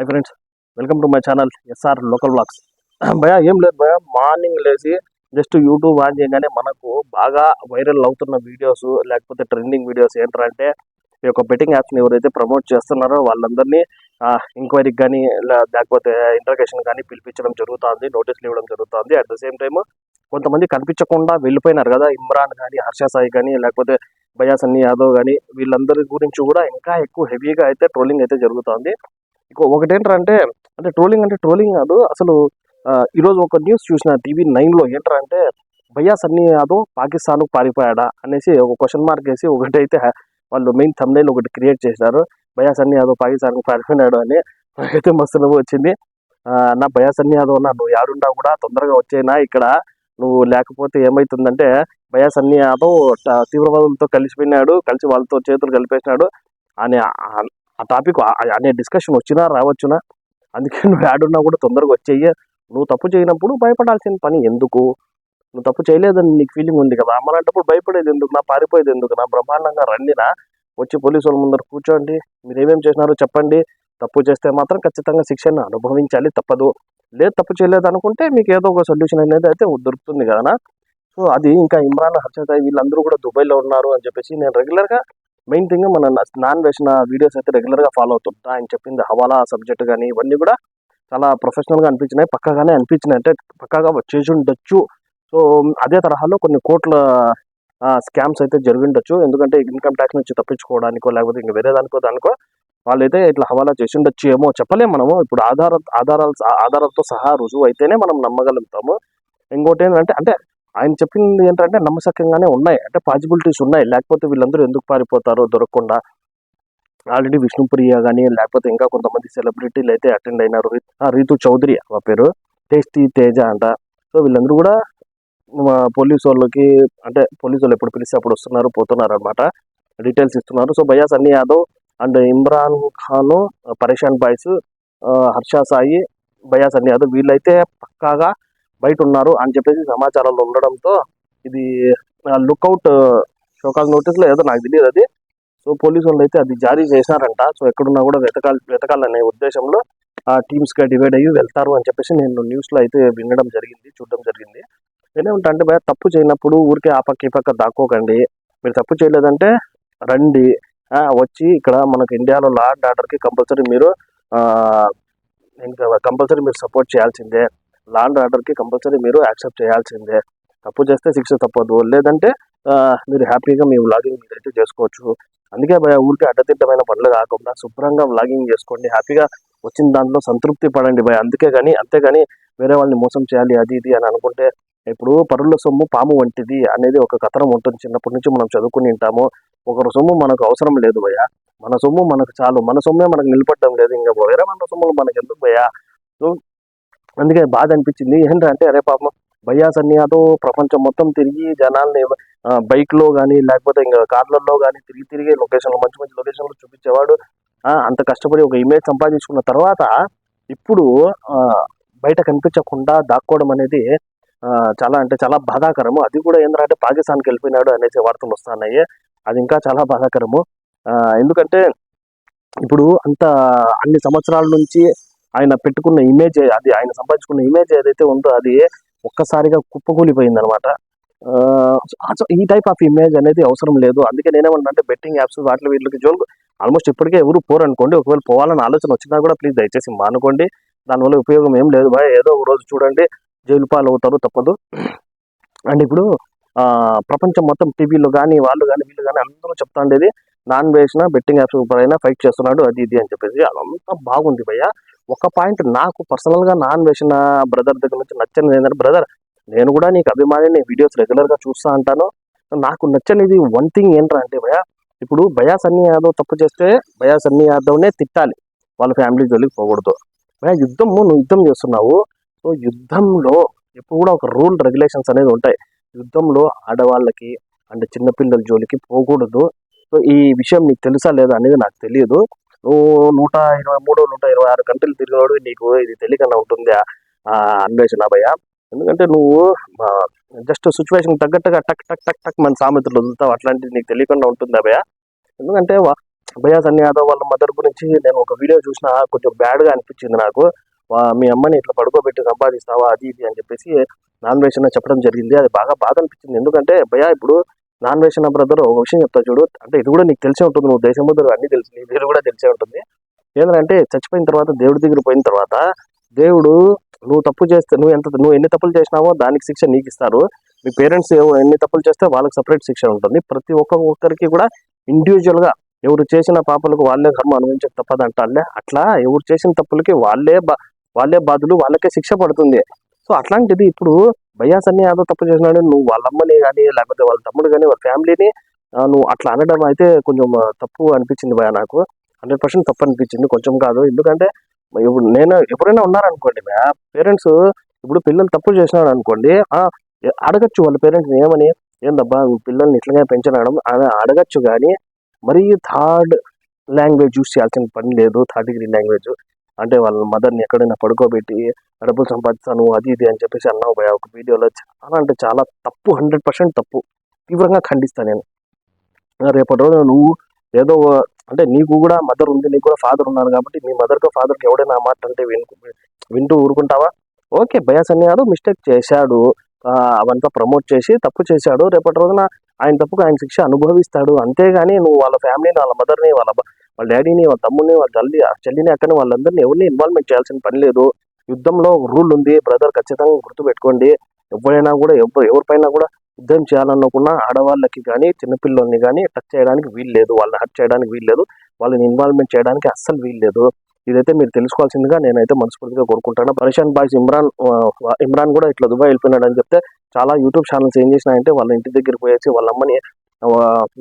Hi friends welcome to my channel SR local blogs భయ ఏం లేదు భయ మార్నింగ్ లేచి జస్ట్ యూట్యూబ్ ఆన్ చేయగానే మనకు బాగా వైరల్ అవుతున్న వీడియోస్ లేకపోతే ట్రెండింగ్ వీడియోస్ ఏంటంటే ఈ యొక్క బెట్టింగ్ యాప్స్ని ఎవరైతే ప్రమోట్ చేస్తున్నారో వాళ్ళందరినీ ఎంక్వైరీకి కానీ లేకపోతే ఇంటర్గేషన్ కానీ పిలిపించడం జరుగుతుంది నోటీసులు ఇవ్వడం జరుగుతుంది. అట్ ద సేమ్ టైం కొంతమంది కనిపించకుండా వెళ్ళిపోయినారు కదా ఇమ్రాన్ కానీ హర్ష సాయి కానీ లేకపోతే భయా సన్నీ యాదవ్ కానీ వీళ్ళందరి గురించి కూడా ఇంకా ఎక్కువ హెవీగా అయితే ట్రోలింగ్ అయితే జరుగుతుంది. ఇంకో ఒకటి ఏంటంటే అంటే ట్రోలింగ్ అంటే ట్రోలింగ్ కాదు. అసలు ఈరోజు ఒక న్యూస్ చూసిన టీవీ నైన్లో ఏంటంటే భయ్యా సన్నీ యాదవ్ పాకిస్తాన్కు పారిపోయాడా అనేసి ఒక క్వశ్చన్ మార్క్ వేసి ఒకటి అయితే వాళ్ళు మెయిన్ thumbnail ఒకటి క్రియేట్ చేశారు బయాస్ సన్నీ యాదవ్ పాకిస్తాన్ పారిపోయినాడు అని నాకైతే మస్తు నవ్వు వచ్చింది. నా భయ్యా సన్నీ యాదవ్ నా నువ్వు యాడున్నా కూడా తొందరగా వచ్చేనా ఇక్కడ? నువ్వు లేకపోతే ఏమైతుందంటే భయ్యా సన్నీ యాదవ్ తీవ్రవాదులతో కలిసిపోయినాడు కలిసి వాళ్ళతో చేతులు కలిపేసినాడు అని ఆ- టాపిక్ అనే డిస్కషన్ వచ్చినా రావచ్చునా? అందుకే నువ్వు యాడున్నా కూడా తొందరగా వచ్చేయి నువ్వు తప్పు చేయనప్పుడు భయపడాల్సిన పని ఎందుకు? నువ్వు తప్పు చేయలేదని నీకు ఫీలింగ్ ఉంది కదా? అమ్మలాంటప్పుడు భయపడేది ఎందుకు నా? పారిపోయేది ఎందుకు నా? బ్రహ్మాండంగా రండినా? వచ్చి పోలీసు వాళ్ళ ముందర కూర్చోండి. మీరు ఏమేమి చేసినారో చెప్పండి. తప్పు చేస్తే మాత్రం ఖచ్చితంగా శిక్షను అనుభవించాలి తప్పదు. లేదు తప్పు చేయలేదు అనుకుంటే మీకు ఏదో ఒక సొల్యూషన్ అనేది అయితే దొరుకుతుంది కదా సో అది ఇంకా ఇమ్రాన్ హర్షద్ వీళ్ళందరూ కూడా దుబాయ్లో ఉన్నారు అని చెప్పేసి నేను రెగ్యులర్గా మెయిన్ థింగ్ మన నాన్ వేసిన వీడియోస్ అయితే రెగ్యులర్గా ఫాలో అవుతుంటా. ఆయన చెప్పింది హవాలా సబ్జెక్ట్ కానీ ఇవన్నీ కూడా చాలా ప్రొఫెషనల్గా అనిపించినాయి. పక్కగానే అనిపించినాయి. అంటే పక్కగా వచ్చేసి ఉండొచ్చు సో అదే తరహాలో కొన్ని కోట్ల స్కామ్స్ అయితే జరిగి ఉండొచ్చు ఎందుకంటే ఇన్కమ్ ట్యాక్స్ నుంచి తప్పించుకోవడానికో లేకపోతే ఇంకా వేరే దానికో దానికో వాళ్ళైతే ఇట్లా హవాలా చేసి ఉండొచ్చు ఏమో చెప్పలేము మనము. ఇప్పుడు ఆధార ఆధారాలు ఆధారాలతో సహా రుజువు అయితేనే మనం నమ్మగలుగుతాము. ఇంకోటి ఏంటంటే అంటే ఆయన చెప్పింది ఏంటంటే నమ్మసక్యంగానే ఉన్నాయి. అంటే పాసిబిలిటీస్ ఉన్నాయి. లేకపోతే వీళ్ళందరూ ఎందుకు పారిపోతారో దొరకకుండా ఆల్రెడీ విష్ణుప్రియ కానీ లేకపోతే ఇంకా కొంతమంది సెలబ్రిటీలు అయితే అటెండ్ అయినారు. రీతు చౌదరి ఆ పేరు. టేస్టీ తేజ అంట. సో వీళ్ళందరూ కూడా మా పోలీసు వాళ్ళకి అంటే పోలీసు వాళ్ళు ఎప్పుడు పిలిస్తే అప్పుడు వస్తున్నారు పోతున్నారు అనమాట డీటెయిల్స్ ఇస్తున్నారు. సో భయ్యా సన్నీ యాదవ్ అండ్ ఇమ్రాన్ ఖాన్ పరేషాన్ బాయ్స్ హర్ష సాయి భయ్యా సన్నీ యాదవ్ వీళ్ళైతే పక్కాగా బయట ఉన్నారు అని చెప్పేసి సమాచారంలో ఉండడంతో ఇది లుక్అవుట్ షోకాల్ నోటీసులో ఏదో నాకు తెలియదు అది. సో పోలీసు వాళ్ళు అయితే అది జారీ చేశారంట. సో ఎక్కడున్నా కూడా వెతకాలి వెతకాలనే ఉద్దేశంలో ఆ టీమ్స్గా డివైడ్ అయ్యి వెళ్తారు అని చెప్పేసి నేను న్యూస్లో అయితే వినడం జరిగింది చూడడం జరిగింది. నేనేమంటా అంటే భయ తప్పు చేయనప్పుడు ఊరికే ఆ పక్క ఈ పక్క దాక్కోకండి. మీరు తప్పు చేయలేదంటే రండి. వచ్చి ఇక్కడ మనకు ఇండియాలో లా అండ్ ఆర్డర్కి కంపల్సరీ మీరు కంపల్సరీ మీరు సపోర్ట్ చేయాల్సిందే. లా అండ్ ఆర్డర్కి కంపల్సరీ మీరు యాక్సెప్ట్ చేయాల్సిందే. తప్పు చేస్తే శిక్ష తప్పదు. లేదంటే మీరు హ్యాపీగా మీ వ్లాగింగ్ మీరైతే చేసుకోవచ్చు. అందుకే భయ ఊరికే అడ్డదిడ్డమైన పనులు కాకుండా శుభ్రంగా వ్లాగింగ్ చేసుకోండి. హ్యాపీగా వచ్చిన దాంట్లో సంతృప్తి పడండి భయ. అందుకే కానీ అంతేగాని వేరే వాళ్ళని మోసం చేయాలి అది ఇది అని అనుకుంటే ఇప్పుడు పరుల సొమ్ము పాము వంటిది అనేది ఒక కథనం ఉంటుంది. చిన్నప్పటి నుంచి మనం చదువుకుని ఉంటాము. ఒకరి సొమ్ము మనకు అవసరం లేదు భయ. మన సొమ్ము మనకు చాలు. మన సొమ్మే మనకు నిలబడడం లేదు. ఇంకా వేరే మన సొమ్ములు మనకు ఎందుకు భయ? సో అందుకే బాధ అనిపించింది. ఏంటంటే అరే పాపం భయ్యా సన్యాతో ప్రపంచం మొత్తం తిరిగి జనాల్ని బైక్లో కానీ లేకపోతే ఇంకా కార్లలో కానీ తిరిగి తిరిగి లొకేషన్లో మంచి మంచి లొకేషన్లో చూపించేవాడు. అంత కష్టపడి ఒక ఇమేజ్ సంపాదించుకున్న తర్వాత ఇప్పుడు బయట కనిపించకుండా దాక్కోవడం అనేది చాలా అంటే చాలా బాధాకరము. అది కూడా ఏంటంటే పాకిస్తాన్కి వెళ్ళిపోయినాడు అనేసి వార్తలు వస్తున్నాయి. అది ఇంకా చాలా బాధాకరము. ఎందుకంటే ఇప్పుడు అంత అన్ని సంవత్సరాల నుంచి ఆయన పెట్టుకున్న ఇమేజ్ అది ఆయన సంపాదించుకున్న ఇమేజ్ ఏదైతే ఉందో అది ఒక్కసారిగా కుప్పకూలిపోయింది అనమాట ఈ టైప్ ఆఫ్ ఇమేజ్ అనేది అవసరం లేదు. అందుకే నేనేమన్నా అంటే బెట్టింగ్ యాప్స్ వాటి వీటికి జోలు ఆల్మోస్ట్ ఇప్పటికే ఎవరు పోరు అనుకోండి. ఒకవేళ పోవాలని ఆలోచన వచ్చినా కూడా ప్లీజ్ దయచేసి మానుకోండి. దానివల్ల ఉపయోగం ఏం లేదు. బాయ్ ఏదో ఒక రోజు చూడండి. జైలు పాలు అవుతారు తప్పదు. అండ్ ఇప్పుడు ప్రపంచం మొత్తం టీవీలో కానీ వాళ్ళు కానీ వీళ్ళు కానీ అందరూ చెప్తా ఉండేది నాన్ వేసిన బెట్టింగ్ యాప్స్ పైన ఫైట్ చేస్తున్నాడు అది ఇది అని చెప్పేసి. అదంతా బాగుంది భయ్య. ఒక పాయింట్ నాకు పర్సనల్గా నాన్ వేసిన బ్రదర్ దగ్గర నుంచి నచ్చనిది ఏంటంటే బ్రదర్ నేను కూడా నీకు అభిమాని వీడియోస్ రెగ్యులర్గా చూస్తూ అంటాను. నాకు నచ్చనిది వన్ థింగ్ ఏంట్రా అంటే భయ ఇప్పుడు భయా సన్నీ యాదవ్ తప్పు చేస్తే భయా సన్నీ యాదవ్నే తిట్టాలి. వాళ్ళ ఫ్యామిలీ జోలికి పోకూడదు. భయా యుద్ధము నువ్వు యుద్ధం చేస్తున్నావు. సో యుద్ధంలో ఎప్పుడు కూడా ఒక రూల్ రెగ్యులేషన్స్ అనేది ఉంటాయి. యుద్ధంలో ఆడవాళ్ళకి అంటే చిన్నపిల్లల జోలికి పోకూడదు. సో ఈ విషయం నీకు తెలుసా లేదా అనేది నాకు తెలియదు. నువ్వు నూట ఇరవై మూడు నూట ఇరవై ఆరు గంటలు తిరిగినాడు నీకు ఇది తెలియకుండా ఉంటుంది? అన్వేషణ భయ. ఎందుకంటే నువ్వు జస్ట్ సిచ్యువేషన్ తగ్గట్టుగా టక్ టక్ టక్ టక్ మన సామెతలు వదులుతావు. అట్లాంటిది నీకు తెలియకుండా ఉంటుంది అభయ ఎందుకంటే వా- సన్ని యాదవ్ వాళ్ళ మదర్ గురించి నేను ఒక వీడియో చూసిన కొంచెం బ్యాడ్గా అనిపించింది నాకు. మీ అమ్మని ఇట్లా పడుకోబెట్టి సంపాదిస్తావా? అది ఇది అని చెప్పేసి నాన్ వెజ్ చెప్పడం జరిగింది. అది బాగా బాధ అనిపించింది. ఎందుకంటే భయ ఇప్పుడు నాన్ వెజ్ అన్న బ్రదర్ ఒక విషయం చెప్తా చూడు. అంటే ఇది కూడా నీకు తెలిసే ఉంటుంది నువ్వు దేశం ముద్ర అన్ని తెలుసు నీ దగ్గర కూడా తెలిసే ఉంటుంది. ఏంటంటే చచ్చిపోయిన తర్వాత దేవుడి దగ్గర పోయిన తర్వాత దేవుడు నువ్వు తప్పు చేస్తే నువ్వు ఎంత నువ్వు ఎన్ని తప్పులు చేసినావో దానికి శిక్ష నీకు ఇస్తారు. మీ పేరెంట్స్ ఎన్ని తప్పులు చేస్తే వాళ్ళకి సపరేట్ శిక్ష ఉంటుంది. ప్రతి ఒక్క ఒక్కరికి కూడా ఇండివిజువల్గా ఎవరు చేసిన పాపలకు వాళ్ళే కర్మ అనుభవించక తప్పదంటాలే అట్లా ఎవరు చేసిన తప్పులకి వాళ్ళే బా- వాళ్ళే బాధలు వాళ్ళకే శిక్ష పడుతుంది. సో అట్లాంటిది ఇప్పుడు భయాస్ అన్ని ఏదో తప్పు చేసినాడు నువ్వు వాళ్ళ అమ్మని కానీ లేకపోతే వాళ్ళ తమ్ముడు కానీ వాళ్ళ ఫ్యామిలీని నువ్వు అట్లా అనడం అయితే కొంచెం తప్పు అనిపించింది భయ నాకు. హండ్రెడ్ పర్సెంట్ తప్పు అనిపించింది కొంచెం కాదు. ఎందుకంటే ఇప్పుడు నేను ఎప్పుడైనా ఉన్నారనుకోండి భయ పేరెంట్స్ ఇప్పుడు పిల్లలు తప్పు చేసినాడు అనుకోండి అడగచ్చు వాళ్ళ పేరెంట్స్ ఏమని ఏందబ్బా పిల్లల్ని ఇట్లాగే పెంచడం అని అడగచ్చు కానీ మరీ థర్డ్ లాంగ్వేజ్ యూస్ చేయాల్సిన పని లేదు థర్డ్ డిగ్రీ లాంగ్వేజ్. అంటే వాళ్ళ మదర్ని ఎక్కడైనా పడుకోబెట్టి డబ్బులు సంపాదిస్తాను అది ఇది అని చెప్పేసి అన్నావు భయ ఒక వీడియోలో చాలా అంటే చాలా తప్పు హండ్రెడ్ పర్సెంట్ తప్పు. తీవ్రంగా ఖండిస్తాను నేను. రేపటి రోజు నువ్వు ఏదో అంటే నీకు కూడా మదర్ ఉంది నీకు కూడా ఫాదర్ ఉన్నారు కాబట్టి మీ మదర్తో ఫాదర్కి ఎవడైనా ఆ మాట అంటే విను వింటూ ఊరుకుంటావా? ఓకే భయాస్ అన్నారు మిస్టేక్ చేశాడు. అవంతా ప్రమోట్ చేసి తప్పు చేశాడు. రేపటి రోజున ఆయన తప్పుకు ఆయన శిక్ష అనుభవిస్తాడు. అంతేగాని నువ్వు వాళ్ళ ఫ్యామిలీని వాళ్ళ మదర్ని వాళ్ళ వాళ్ళ డాడీని వాళ్ళ తమ్ముడిని వాళ్ళ తల్లి ఆ చెల్లిని అక్కని వాళ్ళందరినీ ఎవరిని ఇన్వాల్వ్మెంట్ చేయాల్సిన పని లేదు. యుద్ధంలో రూల్ ఉంది. బ్రదర్ ఖచ్చితంగా గుర్తుపెట్టుకోండి. ఎవరైనా కూడా ఎవరు ఎవరిపైన కూడా యుద్ధం చేయాలనుకున్నా ఆడవాళ్ళకి కానీ చిన్నపిల్లల్ని కానీ టచ్ చేయడానికి వీలు లేదు. వాళ్ళని హర్ట్ చేయడానికి వీలు లేదు. వాళ్ళని ఇన్వాల్వ్మెంట్ చేయడానికి అస్సలు వీలు లేదు. ఇదైతే మీరు తెలుసుకోవాల్సిందిగా నేనైతే మనస్ఫూర్తిగా కోరుకుంటాను. పరేషాన్ బాయ్స్ ఇమ్రాన్ ఇమ్రాన్ కూడా ఇట్లా దుబాయ్ వెళ్ళిపోయినాడు అని చెప్తే చాలా యూట్యూబ్ ఛానల్స్ ఏం చేసినాయంటే వాళ్ళ ఇంటి దగ్గరికి పోయేసి వాళ్ళ అమ్మని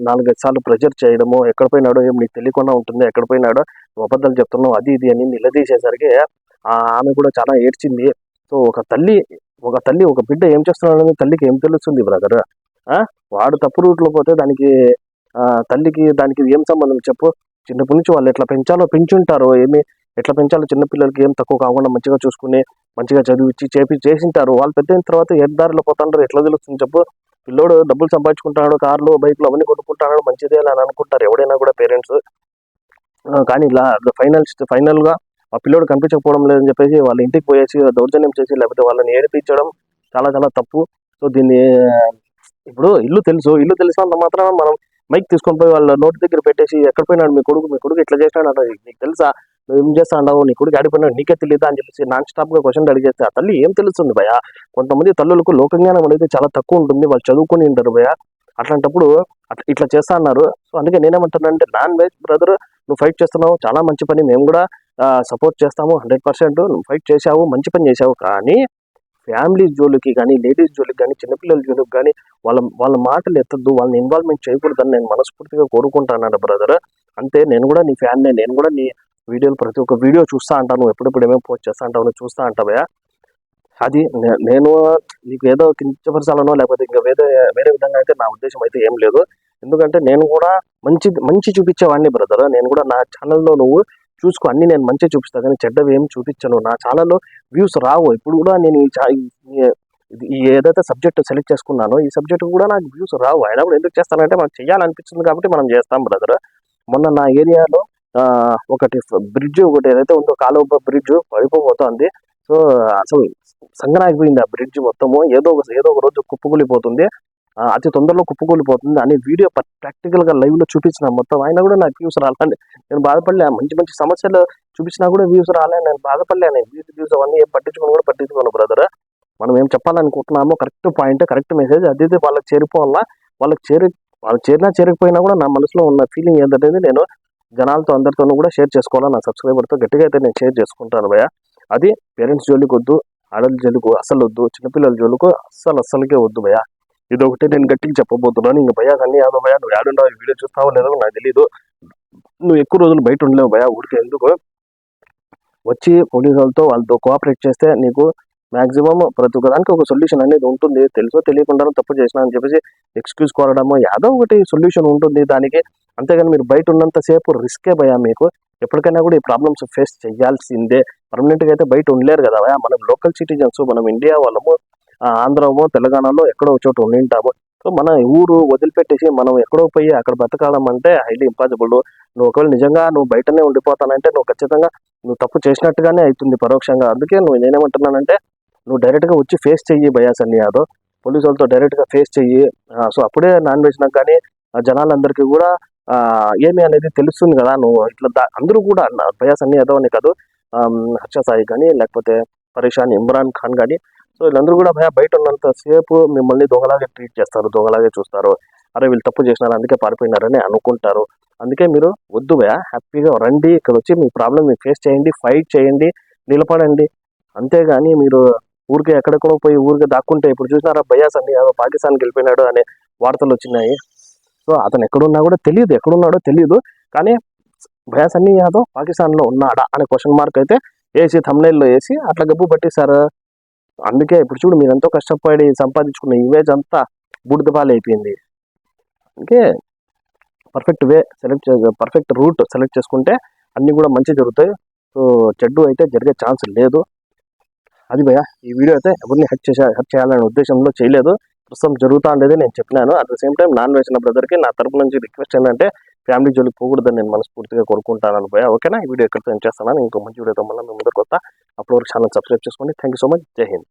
నాలుగైదు సార్లు ప్రెజర్ చేయడము ఎక్కడ పోయినాడో ఏం నీకు తెలియకుండా ఉంటుంది ఎక్కడ పోయినాడో అబద్ధాలు చెప్తున్నావు అది ఇది అని నిలదీసేసరికి ఆమె కూడా చాలా ఏడ్చింది. సో ఒక తల్లి ఒక తల్లి ఒక బిడ్డ ఏం చేస్తున్నాడని తల్లికి ఏం తెలుస్తుంది బ్రదర్? వాడు తప్పు రూట్లో పోతే దానికి తల్లికి దానికి ఏం సంబంధం చెప్పు? చిన్నప్పటి నుంచి వాళ్ళు ఎట్లా పెంచాలో పెంచుంటారు ఏమి? ఎట్లా పెంచాలో చిన్నపిల్లలకి ఏం తక్కువ కాకుండా మంచిగా చూసుకుని మంచిగా చదివించి చేపి చేసింటారు. వాళ్ళు పెద్ద అయిన తర్వాత ఏ దారిలో ఎట్లా తెలుస్తుంది చెప్పు? పిల్లోడు డబ్బులు సంపాదించుకుంటాడు కార్లు బైక్లు అవన్నీ కొట్టుకుంటాడు మంచిదే అని అనుకుంటారు ఎవడైనా కూడా పేరెంట్స్. కానీ ఇలా ఫైనల్ ఫైనల్గా ఆ పిల్లోడు కనిపించకపోవడం లేదని చెప్పేసి వాళ్ళ ఇంటికి పోయేసి దౌర్జన్యం చేసి లేకపోతే వాళ్ళని ఏడిపించడం చాలా చాలా తప్పు. సో దీన్ని ఇప్పుడు ఇల్లు తెలుసు. ఇల్లు తెలిసినంత మాత్రం మనం మైక్ తీసుకొని పోయి వాళ్ళ నోటి దగ్గర పెట్టేసి ఎక్కడ పోయినాడు మీ కొడుకు? మీ కొడుకు ఇట్లా చేసినాడు? అంటే నీకు తెలుసా? నువ్వు ఏం చేస్తా నీ కొడుకు ఆడిపోయినాడు నీకే తెలియదా అని చెప్పేసి నాన్ స్టాప్గా క్వశ్చన్ అడిగేస్తే ఆ తల్లి ఏం తెలుస్తుంది భయ కొంతమంది తల్లులకు లోకజ్ఞానం అనేది చాలా తక్కువ ఉంటుంది వాళ్ళు చదువుకొని ఉంటారు భయ అట్లాంటప్పుడు అట్లా ఇట్లా చేస్తా అన్నారు. సో అందుకే నేనేమంటున్నానంటే నాన్ వెజ్ బ్రదర్ నువ్వు ఫైట్ చేస్తున్నావు చాలా మంచి పని మేము కూడా సపోర్ట్ చేస్తాము హండ్రెడ్ పర్సెంట్ నువ్వు ఫైట్ చేసావు మంచి పని చేసావు కానీ ఫ్యామిలీ జోలికి కానీ లేడీస్ జోలికి కానీ చిన్నపిల్లల జోలికి కానీ వాళ్ళ వాళ్ళ మాటలు ఎత్తద్దు వాళ్ళని ఇన్వాల్వ్మెంట్ చేయకూడదని నేను మనస్ఫూర్తిగా కోరుకుంటాను బ్రదర్ అంతే నేను కూడా నీ ఫ్యాన్నే నేను కూడా నీ వీడియోలు ప్రతి ఒక్క వీడియో చూస్తూ అంటాను ఎప్పుడెప్పుడు ఏమేమి పోస్ట్ చేస్తా అంటావు నువ్వు చూస్తూ అంటావయ్యా అది నే- నేను నీకు ఏదో కించపరచాలనో లేకపోతే ఇంకా వేరే వేరే విధంగా అయితే నా ఉద్దేశం అయితే ఏం లేదు. ఎందుకంటే నేను కూడా మంచి మంచి చూపించేవాడిని బ్రదర్. నేను కూడా నా ఛానల్లో నువ్వు చూసుకో అన్ని నేను మంచిగా చూపిస్తా కానీ చెడ్డవి ఏం చూపించను. నా ఛానల్లో వ్యూస్ రావు. ఇప్పుడు కూడా నేను ఈ చా- ఇది ఏదైతే సబ్జెక్ట్ సెలెక్ట్ చేసుకున్నానో ఈ సబ్జెక్ట్ కూడా నాకు వ్యూస్ రావు. అయినా కూడా ఎందుకు చేస్తానంటే మనం చేయాలనిపిస్తుంది కాబట్టి మనం చేస్తాం బ్రదర్. మొన్న నా ఏరియాలో ఒకటి బ్రిడ్జ్ ఒకటి ఏదైతే ఉందో కాలువ బ్రిడ్జ్ పడిపోబోతోంది సో అసలు సంగనాగిపోయింది ఆ బ్రిడ్జ్ మొత్తము. ఏదో ఒక ఏదో ఒక రోజు కుప్పకూలిపోతుంది. అతి తొందరలో కుప్పకూలిపోతుంది. అని వీడియో ప్రాక్టికల్గా లైవ్లో చూపించిన మొత్తం. అయినా కూడా నాకు వ్యూస్ రాలండి నేను బాధపడలే. మంచి మంచి సమస్యలు చూపించినా కూడా వ్యూస్ రాలే. నేను బాధపడలేను వ్యూస్ వ్యూస్ అవన్నీ ఏం పట్టించుకొని కూడా పట్టించుకోను బ్రదర్. మనం ఏం చెప్పాలనుకుంటున్నామో కరెక్ట్ పాయింట్ కరెక్ట్ మెసేజ్. అదే వాళ్ళకి చేరిపోవాలా? వాళ్ళకి చేరి వాళ్ళకి చేరినా చేరకపోయినా కూడా నా మనసులో ఉన్న ఫీలింగ్ ఏంటంటే నేను జనాలతో అందరితోనూ కూడా షేర్ చేసుకోవాలా? నా సబ్స్క్రైబర్తో గట్టిగా అయితే నేను షేర్ చేసుకుంటాను భయ అది పేరెంట్స్ జోలికి వద్దు ఆడల జోలికి అస్సలు వద్దు చిన్నపిల్లల జోలికి అస్సలు అస్సలకే వద్దు భయ ఇది ఒకటి నేను గట్టిగా చెప్పబోతున్నాను. ఇంక భయ కానీ యాదవ్ భయ నువ్వు ఏడున్నావు వీడియో చూస్తావో లేదో నాకు తెలియదు నువ్వు ఎక్కువ రోజులు బయట ఉండలేవు భయ ఊరికే ఎందుకు? వచ్చి పోలీసులతో వాళ్ళతో కోఆపరేట్ చేస్తే నీకు మాక్సిమం ప్రతి ఒక్కదానికి ఒక సొల్యూషన్ అనేది ఉంటుంది. తెలుసో తెలియకుండా తప్పు చేసినా అని చెప్పేసి ఎక్స్క్యూజ్ కోరడము యాదో ఒకటి సొల్యూషన్ ఉంటుంది దానికి. అంతేగాని మీరు బయట ఉన్నంత సేపు రిస్కే భయా మీకు. ఎప్పటికైనా కూడా ఈ ప్రాబ్లమ్స్ ఫేస్ చేయాల్సిందే. పర్మనెంట్గా అయితే బయట ఉండలేరు కదా భయ మనం లోకల్ సిటిజన్స్ మనం ఇండియా వాళ్ళము ఆంధ్రము ఆంధ్రమో తెలంగాణలో ఎక్కడో ఒక చోట ఉండింటాము. సో మన ఊరు వదిలిపెట్టేసి మనం ఎక్కడో పోయి అక్కడ బతకాలం అంటే హైలీ ఇంపాసిబుల్ నువ్వు ఒకవేళ నిజంగా నువ్వు బయటనే ఉండిపోతానంటే నువ్వు ఖచ్చితంగా నువ్వు తప్పు చేసినట్టుగానే అవుతుంది పరోక్షంగా. అందుకే నువ్వు నేనేమంటున్నానంటే నువ్వు డైరెక్ట్గా వచ్చి ఫేస్ చెయ్యి బయాస్ అన్ని యాదవ్. పోలీసు వాళ్ళతో డైరెక్ట్గా ఫేస్ చెయ్యి. సో అప్పుడే నాన్ వెజ్ నాకు కానీ జనాలందరికీ కూడా ఏమి అనేది తెలుస్తుంది కదా నువ్వు. ఇట్లా దా- అందరూ కూడా అన్న- బయాస్ అన్ని యాదవ్ అని కాదు హర్ష సాయి కానీ లేకపోతే పరేషాన్ ఇమ్రాన్ ఖాన్ కానీ సో వీళ్ళందరూ కూడా భయ బయట ఉన్నంత సేపు మిమ్మల్ని దొంగలాగే ట్రీట్ చేస్తారు దొంగలాగే చూస్తారు. అరే వీళ్ళు తప్పు చేసినారు అందుకే పారిపోయినారని అనుకుంటారు. అందుకే మీరు వద్దు భయ హ్యాపీగా రండి ఇక్కడ వచ్చి మీ ప్రాబ్లం మీరు ఫేస్ చేయండి ఫైట్ చేయండి నిలబడండి. అంతేగాని మీరు ఊరికే ఎక్కడెక్కడో పోయి ఊరికే దాక్కుంటే ఇప్పుడు చూసినారా బయాస్ అన్ని ఏదో పాకిస్తాన్కి వెళ్ళిపోయినాడు అనే వార్తలు వచ్చినాయి. సో అతను ఎక్కడున్నా కూడా తెలియదు ఎక్కడున్నాడో తెలియదు. కానీ బయాస్ అన్ని యాదవ్ పాకిస్తాన్లో ఉన్నాడా అనే క్వశ్చన్ మార్క్ అయితే వేసి thumbnail వేసి అట్లా గబ్బు పట్టేశారు. అందుకే ఇప్పుడు చూడు మీరు ఎంతో కష్టపడి సంపాదించుకున్న ఇమేజ్ అంతా బూడిదపాలు అయిపోయింది అందుకే perfect way select perfect route select చేసుకుంటే అన్నీ కూడా మంచి జరుగుతాయి. సో చెడ్డు అయితే జరిగే ఛాన్స్ లేదు. అది భయ ఈ వీడియో అయితే ఎవరిని హెక్ చేసే హెక్ చేయాలనే ఉద్దేశంలో చేయలేదు. ప్రస్తుతం జరుగుతా ఉండేది నేను చెప్పినాను. At the same time non వేసిన బ్రదర్కి నా తరపు నుంచి రిక్వెస్ట్ ఏంటంటే ఫ్యామిలీ జోలికి పోకూడదని నేను మనస్ఫూర్తిగా కోరుకుంటాను భయ ఓకేనా? ఈ వీడియో ఎక్కడితో చేస్తాను. ఇంకో మంచి వీడియోతో మళ్ళీ మీ కొత్త వస్తా. అప్పటి వరకు ఛానల్ సబ్స్క్రైబ్ చేసుకోండి. Thank you so much Jai Hind